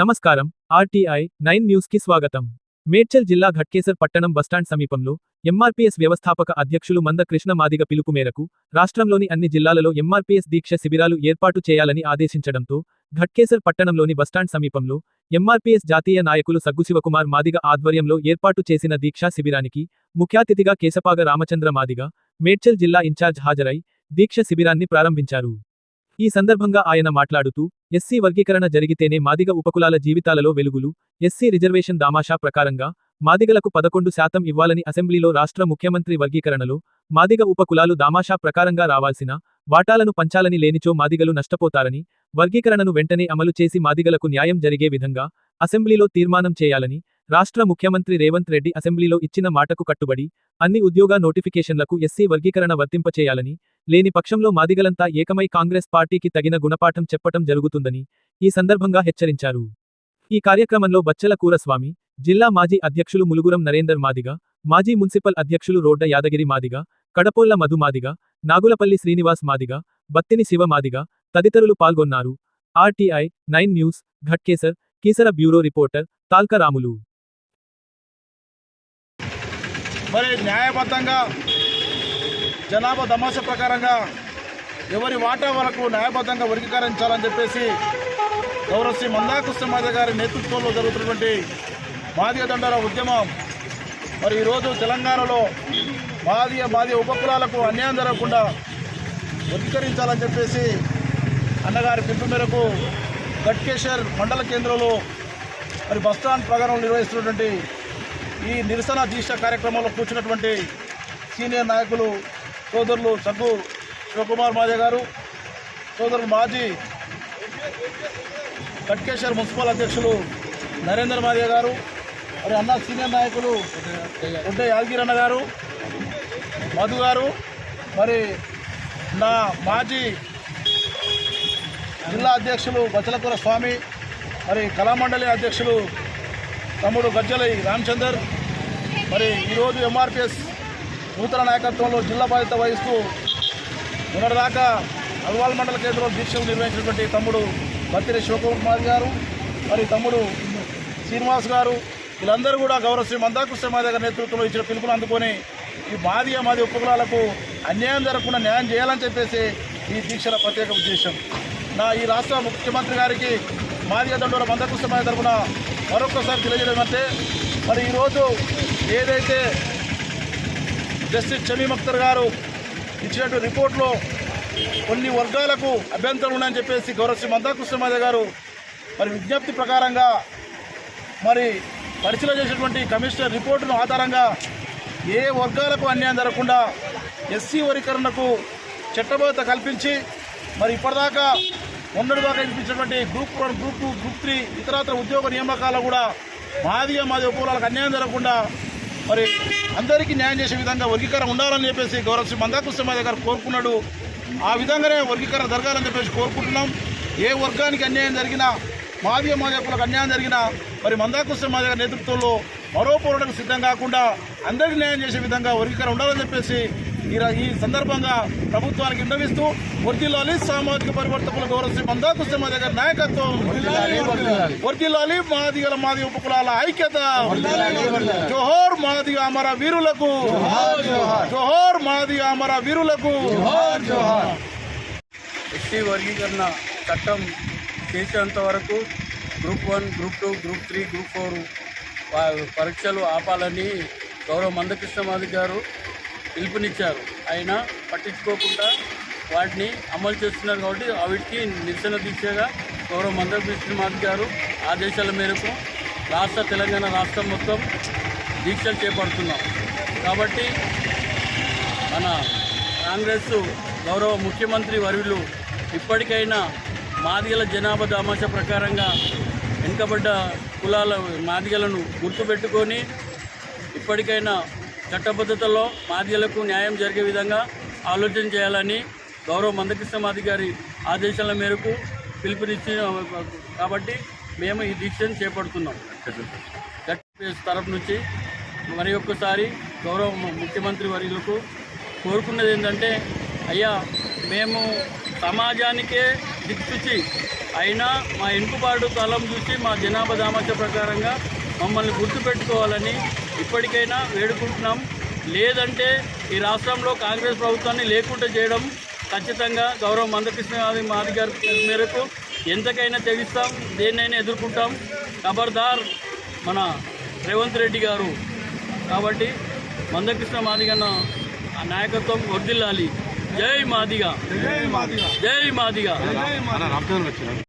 నమస్కారం. RTI nine న్యూస్కి స్వాగతం. మేడ్చల్ జిల్లా ఘట్కేసర్ పట్టణం బస్టాండ్ సమీపంలో ఎంఆర్పీఎస్ వ్యవస్థాపక అధ్యక్షులు మంద కృష్ణ మాదిగ పిలుపు మేరకు రాష్ట్రంలోని అన్ని జిల్లాలలో ఎంఆర్పీఎస్ దీక్ష శిబిరాలు ఏర్పాటు చేయాలని ఆదేశించడంతో ఘట్కేసర్ పట్టణంలోని బస్టాండ్ సమీపంలో ఎంఆర్పీఎస్ జాతీయ నాయకులు సగ్గు శివకుమార్ మాదిగ ఆధ్వర్యంలో ఏర్పాటు చేసిన దీక్షా శిబిరానికి ముఖ్యాతిథిగా కేశపాగ రామచంద్ర మాదిగ మేడ్చల్ జిల్లా ఇన్ఛార్జ్ హాజరై దీక్ష శిబిరాన్ని ప్రారంభించారు. ఈ సందర్భంగా ఆయన మాట్లాడుతూ ఎస్సీ వర్గీకరణ జరిగితేనే మాదిగ ఉపకులాల జీవితాలలో వెలుగులు ఎస్సీ రిజర్వేషన్ దామాషా ప్రకారంగా మాదిగలకు పదకొండు శాతం ఇవ్వాలని అసెంబ్లీలో రాష్ట్ర ముఖ్యమంత్రి వర్గీకరణలో మాదిగ ఉపకులాలు దామాషా ప్రకారంగా రావాల్సిన వాటాలను పంచాలని లేనిచో మాదిగలు నష్టపోతారని వర్గీకరణను వెంటనే అమలు చేసి మాదిగలకు న్యాయం జరిగే విధంగా అసెంబ్లీలో తీర్మానం చేయాలని రాష్ట్ర ముఖ్యమంత్రి రేవంత్ రెడ్డి అసెంబ్లీలో ఇచ్చిన మాటకు కట్టుబడి అన్ని ఉద్యోగ నోటిఫికేషన్లకు ఎస్సీ వర్గీకరణ వర్తింపచేయాలని లేని పక్షంలో మాదిగలంతా ఏకమై కాంగ్రెస్ పార్టీకి తగిన గుణపాఠం చెప్పటం జరుగుతుందని ఈ సందర్భంగా హెచ్చరించారు. ఈ కార్యక్రమంలో బచ్చల కూరస్వామి జిల్లా మాజీ అధ్యక్షులు ములుగురం నరేందర్ మాదిగ మాజీ మున్సిపల్ అధ్యక్షులు రోడ్డ యాదగిరి మాదిగ కడపోళ్ళ మధు మాదిగ నాగులపల్లి శ్రీనివాస్ మాదిగ బత్తిని శివ మాదిగ తదితరులు పాల్గొన్నారు. RTI nine news Ghatkesar Keesara bureau reporter Talkaramulu. మరి న్యాయబద్ధంగా జనాభా దమాస ప్రకారంగా ఎవరి వాటా వరకు న్యాయబద్ధంగా వర్గీకరించాలని చెప్పేసి గౌరవశ్రీ మందాకృష్ణమాద గారి నేతృత్వంలో జరుగుతున్నటువంటి మాదిగ దండల ఉద్యమం. మరి ఈరోజు తెలంగాణలో మాదిగ మాదిగ ఉపకులాలకు అన్యాయం జరగకుండా వర్గీకరించాలని చెప్పేసి అన్నగారి పిలుపు మేరకు గట్కేశ్వర్ మండల కేంద్రంలో మరి బస్టాండ్ ప్రకారం నిర్వహిస్తున్నటువంటి ఈ నిరసన దీక్ష కార్యక్రమంలో కూర్చున్నటువంటి సీనియర్ నాయకులు సోదరులు సగ్గు శివకుమార్ మాదే గారు సోదరులు మాజీ కట్కేశ్వర్ మున్సిపల్ అధ్యక్షులు నరేందర్ మాదే గారు మరి అన్న సీనియర్ నాయకులు ఉంటే యాదగిరన్న గారు మధు గారు మరి నా మాజీ జిల్లా అధ్యక్షులు బచ్చలకూర స్వామి మరి కళామండలి అధ్యక్షులు తమ్ముడు గజ్జలై రామచందర్ మరి ఈరోజు ఎంఆర్పిఎస్ నూతన నాయకత్వంలో జిల్లా బాధ్యత వహిస్తూ మొన్నటిదాకా అల్వాల్ మండల కేంద్రంలో దీక్షలు నిర్వహించినటువంటి తమ్ముడు బత్తిరి శివకుమార్ గారు మరి తమ్ముడు శ్రీనివాస్ గారు వీళ్ళందరూ కూడా గౌరవ శ్రీ మందాకృష్ణ మాది గారి నేతృత్వంలో ఇచ్చిన పిలుపును అందుకొని ఈ మాదియ మాది ఉపకులాలకు అన్యాయం జరగకుండా న్యాయం చేయాలని చెప్పేసి ఈ దీక్షల ప్రత్యేక ఉద్దేశం. నా ఈ రాష్ట్ర ముఖ్యమంత్రి గారికి మాదిగ దండోల మందకృష్ణ మాది తరఫున మరొకసారి తెలియజేయడం అంటే మరి ఈరోజు ఏదైతే జస్టిస్ షమీమ్ అఖ్తర్ గారు ఇచ్చినట్టు రిపోర్ట్లో కొన్ని వర్గాలకు అభ్యంతరం ఉన్నాయని చెప్పేసి గౌరవ శ్రీ మందాకృష్ణమాద గారు మరి విజ్ఞప్తి ప్రకారంగా మరి పరిశీలన చేసినటువంటి కమిషనర్ రిపోర్టును ఆధారంగా ఏ వర్గాలకు అన్యాయం జరగకుండా ఎస్సీ వర్గీకరణకు చట్టబద్ధత కల్పించి మరి ఇప్పటిదాకా మొన్నటిదాకా ఇప్పించినటువంటి group one group two group three ఇతరత్ర ఉద్యోగ నియామకాలు కూడా మాదిగా మాది ఉపకులాలకు అన్యాయం జరగకుండా మరి అందరికీ న్యాయం చేసే విధంగా వర్గీకరణ ఉండాలని చెప్పేసి గౌరవ శ్రీ మందాకృష్ణమాద గారు కోరుకున్నాడు. ఆ విధంగానే వర్గీకరణ జరగాలని చెప్పేసి కోరుకుంటున్నాం. ఏ వర్గానికి అన్యాయం జరిగినా మాదిగ మాదకులకు అన్యాయం జరిగినా మరి మందాకృష్ణ మాదిగ నేతృత్వంలో మరో పోరాటం సిద్ధం కాకుండా అందరికీ న్యాయం చేసే విధంగా వర్గీకరణ ఉండాలని చెప్పేసి ఈ ఈ సందర్భంగా ప్రభుత్వానికి విన్నవిస్తూ వర్దిల్లాలి సామాజిక పరివర్తకుల గౌరవ శ్రీ మందాకృష్ణ మాదిగ గారి నాయకత్వం. వర్దిల్లాలి మాదిగల మాది ఉపకులాల ఐక్యత. జోహోర్ మాది అమర వీరులకు. జోహోర్ మాది అమర వీరులకు. ఎస్టీ వర్గీకరణ చట్టం చేసేంత వరకు group one group two group three group four పరీక్షలు ఆపాలని గౌరవ మందకృష్ణమాది గారు పిలుపునిచ్చారు. అయినా పట్టించుకోకుండా వాటిని అమలు చేస్తున్నారు కాబట్టి వాటికి నిరసన దీక్షగా గౌరవ మందకృష్ణమాది గారు ఆదేశాల మేరకు రాష్ట్ర తెలంగాణ రాష్ట్రం మొత్తం దీక్షలు చేపడుతున్నాం. కాబట్టి మన కాంగ్రెస్ గౌరవ ముఖ్యమంత్రి వర్యులు ఇప్పటికైనా మాదిగల జనాభా దామాష ప్రకారంగా వెనుకబడ్డ కులాల మాదిగలను గుర్తుపెట్టుకొని ఇప్పటికైనా చట్టబద్ధతలో మాదిగలకు న్యాయం జరిగే విధంగా ఆలోచన చేయాలని గౌరవ మందకృష్ణ అధికారి గారి ఆదేశాల మేరకు పిలుపునిచ్చి కాబట్టి మేము ఈ దీక్షను చేపడుతున్నాం. తరపు నుంచి మరి ఒక్కసారి గౌరవ ముఖ్యమంత్రి వర్యులకు కోరుకున్నది ఏంటంటే అయ్యా మేము సమాజానికే దిక్సూచి అయినా మా ఎన్నుబాటు కాలం చూసి మా జనాభా దామాష ప్రకారంగా మమ్మల్ని గుర్తుపెట్టుకోవాలని ఇప్పటికైనా వేడుకుంటున్నాం. లేదంటే ఈ రాష్ట్రంలో కాంగ్రెస్ ప్రభుత్వాన్ని లేకుండా చేయడం ఖచ్చితంగా గౌరవ మందకృష్ణ మాది గారి మేరకు ఎంతకైనా తెగిస్తాం దేన్నైనా ఎదుర్కొంటాం. ఖబర్దార్ మన రేవంత్ రెడ్డి గారు. కాబట్టి మందకృష్ణ మాదిగన్న ఆ నాయకత్వం వర్దిల్లాలి జై మాదిగా. జై మాదిగా.